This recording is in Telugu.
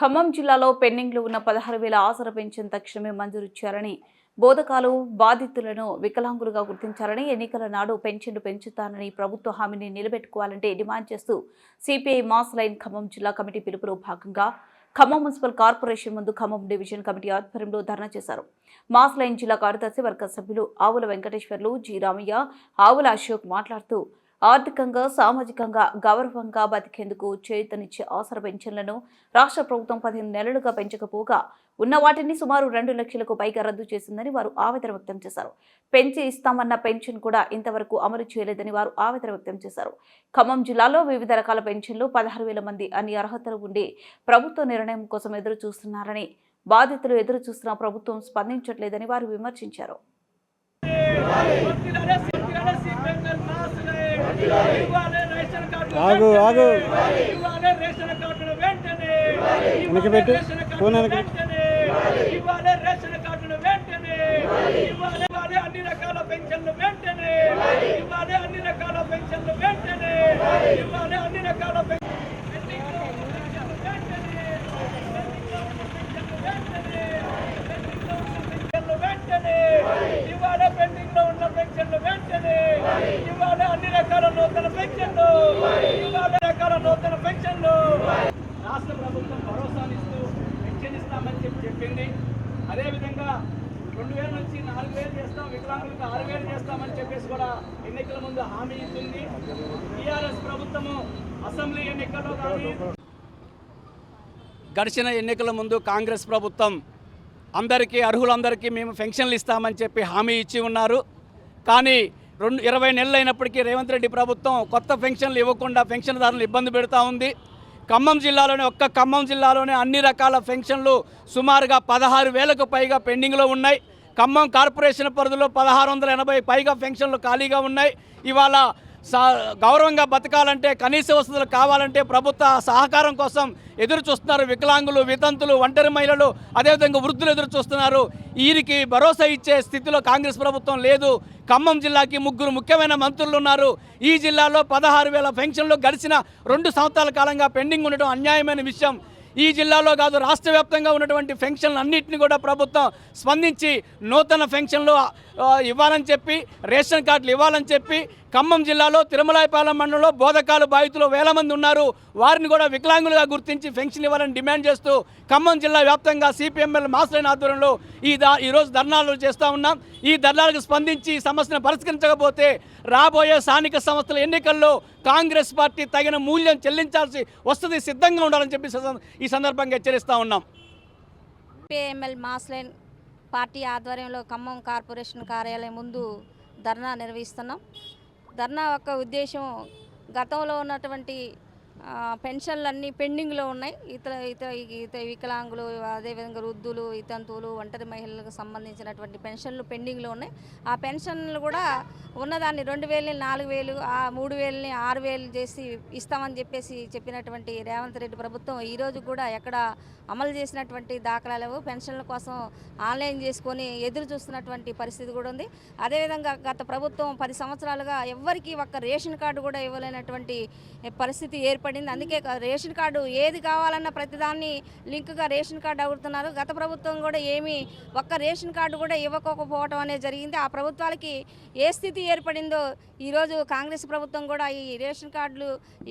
ఖమ్మం జిల్లాలో పెండింగ్లో ఉన్న పదహారు వేల ఆసర పెన్షన్ తక్షణమే మంజూరు చేయాలని బోధకాలు బాధితులను వికలాంగులుగా గుర్తించాలని ఎన్నికల నాడు పెన్షన్లు పెంచుతానని ప్రభుత్వ హామీని నిలబెట్టుకోవాలంటే డిమాండ్ చేస్తూ సిపిఐ మాస్ లైన్ ఖమ్మం జిల్లా కమిటీ పిలుపులో భాగంగా ఖమ్మం మున్సిపల్ కార్పొరేషన్ ముందు ఖమ్మం డివిజన్ కమిటీ ఆధ్వర్యంలో ధర్నా చేశారు. మాస్ లైన్ జిల్లా కార్యదర్శి వర్గ సభ్యులు ఆవుల వెంకటేశ్వర్లు జి రామయ్య ఆవుల అశోక్ మాట్లాడుతూ ఆర్థికంగా సామాజికంగా గౌరవంగా బతికేందుకు చేతనిచ్చే ఆసర పెన్షన్లను రాష్ట్ర ప్రభుత్వం పదిహేను నెలలుగా పెంచకపోగా ఉన్న వాటిని సుమారు రెండు లక్షలకు పైగా రద్దు చేసిందని వారు ఆవేదన వ్యక్తం చేశారు. పెంచి ఇస్తామన్న పెన్షన్ కూడా ఇంతవరకు అమలు చేయలేదని వారు ఆవేదన వ్యక్తం చేశారు. ఖమ్మం జిల్లాలో వివిధ రకాల పెన్షన్లు పదహారు వేల మంది అన్ని అర్హతలు ఉండి ప్రభుత్వ నిర్ణయం కోసం ఎదురు చూస్తున్నారని బాధితులు ఎదురు చూస్తున్న ప్రభుత్వం స్పందించట్లేదని వారు విమర్శించారు ఆగు, ఆగు. ఇవ్వాలి రేషన్ కార్డులు వెంటనే వెనక్కి పెట్టు. ఫోన్ ఇవ్వాలి వెనక్కి. వెంటనే ఇవ్వాలి రేషన్ కార్డులు వెంటనే. ఇవ్వాలి ఇవ్వాలి అన్ని రకాల పెన్షన్లు వెంటనే. ఇవ్వాలి అన్ని రకాల పెన్షన్లు వెంటనే. ఇవ్వాలి అన్ని రకాల పెన్షన్లు పెన్షన్లు వెంటనే ఇవాళ పెండింగ్లో ఉన్న పెన్షన్లు వెంటనే ఇవాళ అన్ని రకాల నూతన పెన్షన్లు ఇవాళ రకాల నూతన పెన్షన్లు రాష్ట్ర ప్రభుత్వం భరోసానిస్తూ పెన్షన్ ఇస్తామని చెప్పి చెప్పింది. అదేవిధంగా రెండు వేల నుంచి నాలుగు వేలు చేస్తాం వికలాంగులకు ఆరు వేలు చేస్తామని చెప్పేసి కూడా ఎన్నికల ముందు హామీ ఇస్తుంది టీఆర్ఎస్ ప్రభుత్వము అసెంబ్లీ ఎన్నికల్లో కానీ గడిచిన ఎన్నికల ముందు కాంగ్రెస్ ప్రభుత్వం అందరికీ అర్హులందరికీ మేము పెన్షన్లు ఇస్తామని చెప్పి హామీ ఇచ్చి ఉన్నారు. కానీ రెండు ఇరవై నెలలు అయినప్పటికీ రేవంత్ రెడ్డి ప్రభుత్వం కొత్త పెన్షన్లు ఇవ్వకుండా పెన్షన్దారులను ఇబ్బంది పెడతా ఉంది. ఖమ్మం జిల్లాలోనే ఒక్క ఖమ్మం జిల్లాలోనే అన్ని రకాల పెన్షన్లు సుమారుగా పదహారు వేలకు పైగా పెండింగ్లో ఉన్నాయి. ఖమ్మం కార్పొరేషన్ పరిధిలో పదహారు వందల ఎనభై పైగా ఫెన్షన్లు ఖాళీగా ఉన్నాయి. ఇవాళ గౌరవంగా బతకాలంటే కనీస వసతులు కావాలంటే ప్రభుత్వ సహకారం కోసం ఎదురు చూస్తున్నారు వికలాంగులు వితంతులు ఒంటరి మహిళలు. అదేవిధంగా వృద్ధులు ఎదురు చూస్తున్నారు. వీరికి భరోసా ఇచ్చే స్థితిలో కాంగ్రెస్ ప్రభుత్వం లేదు. ఖమ్మం జిల్లాకి ముగ్గురు ముఖ్యమైన మంత్రులు ఉన్నారు. ఈ జిల్లాలో పదహారు వేల పెన్షన్లు గడిచిన రెండు సంవత్సరాల కాలంగా పెండింగ్ ఉండటం అన్యాయమైన విషయం. ఈ జిల్లాలో కాదు రాష్ట్ర వ్యాప్తంగా ఉన్నటువంటి పెన్షన్లు అన్నింటిని కూడా ప్రభుత్వం స్పందించి నూతన పెన్షన్లు ఇవ్వాలని చెప్పి రేషన్ కార్డులు ఇవ్వాలని చెప్పి ఖమ్మం జిల్లాలో తిరుమలాయపాలెం మండలంలో బోధకాలు బాధితులు వేల మంది ఉన్నారు. వారిని కూడా వికలాంగులుగా గుర్తించి పెన్షన్ ఇవ్వాలని డిమాండ్ చేస్తూ ఖమ్మం జిల్లా వ్యాప్తంగా సిపిఎంఎల్ మాస్లైన ఆధ్వర్యంలో ఈ దా ఈరోజు ధర్నాలు చేస్తూ ఉన్నాం. ఈ ధర్నాలకు స్పందించి సమస్యను పరిష్కరించకపోతే రాబోయే స్థానిక సంస్థల ఎన్నికల్లో కాంగ్రెస్ పార్టీ తగిన మూల్యం చెల్లించాల్సి వస్తుంది సిద్ధంగా ఉండాలని చెప్పి ఈ సందర్భంగా హెచ్చరిస్తూ ఉన్నాం. సిపిఎంఎల్ మాస్లైన్ పార్టీ ఆధ్వర్యంలో ఖమ్మం కార్పొరేషన్ కార్యాలయం ముందు ధర్నా నిర్వహిస్తున్నాం. ధర్నా యొక్క ఉద్దేశం గతంలో ఉన్నటువంటి పెన్షన్లు అన్నీ పెండింగ్లో ఉన్నాయి. ఇతర ఇతర ఇతర వికలాంగులు అదేవిధంగా వృద్ధులు ఇతంతువులు ఒంటరి మహిళలకు సంబంధించినటువంటి పెన్షన్లు పెండింగ్లో ఉన్నాయి. ఆ పెన్షన్లు కూడా ఉన్నదాన్ని రెండు వేలని నాలుగు వేలు ఆ మూడు వేలని ఆరు వేలు చేసి ఇస్తామని చెప్పేసి చెప్పినటువంటి రేవంత్ రెడ్డి ప్రభుత్వం ఈరోజు కూడా ఎక్కడ అమలు చేసినటువంటి దాఖలాలు లేవు. పెన్షన్ల కోసం ఆన్లైన్ చేసుకొని ఎదురు చూస్తున్నటువంటి పరిస్థితి కూడా ఉంది. అదేవిధంగా గత ప్రభుత్వం పది సంవత్సరాలుగా ఎవ్వరికీ ఒక్క రేషన్ కార్డు కూడా ఇవ్వలేనటువంటి పరిస్థితి పడింది. అందుకే రేషన్ కార్డు ఏది కావాలన్నా ప్రతిదాన్ని లింక్గా రేషన్ కార్డు అడుగుతున్నారు. గత ప్రభుత్వం కూడా ఏమీ ఒక్క రేషన్ కార్డు కూడా ఇవ్వకపోవటం అనేది జరిగింది. ఆ ప్రభుత్వాలకి ఏ స్థితి ఏర్పడిందో ఈరోజు కాంగ్రెస్ ప్రభుత్వం కూడా ఈ రేషన్ కార్డులు ఇవ్వ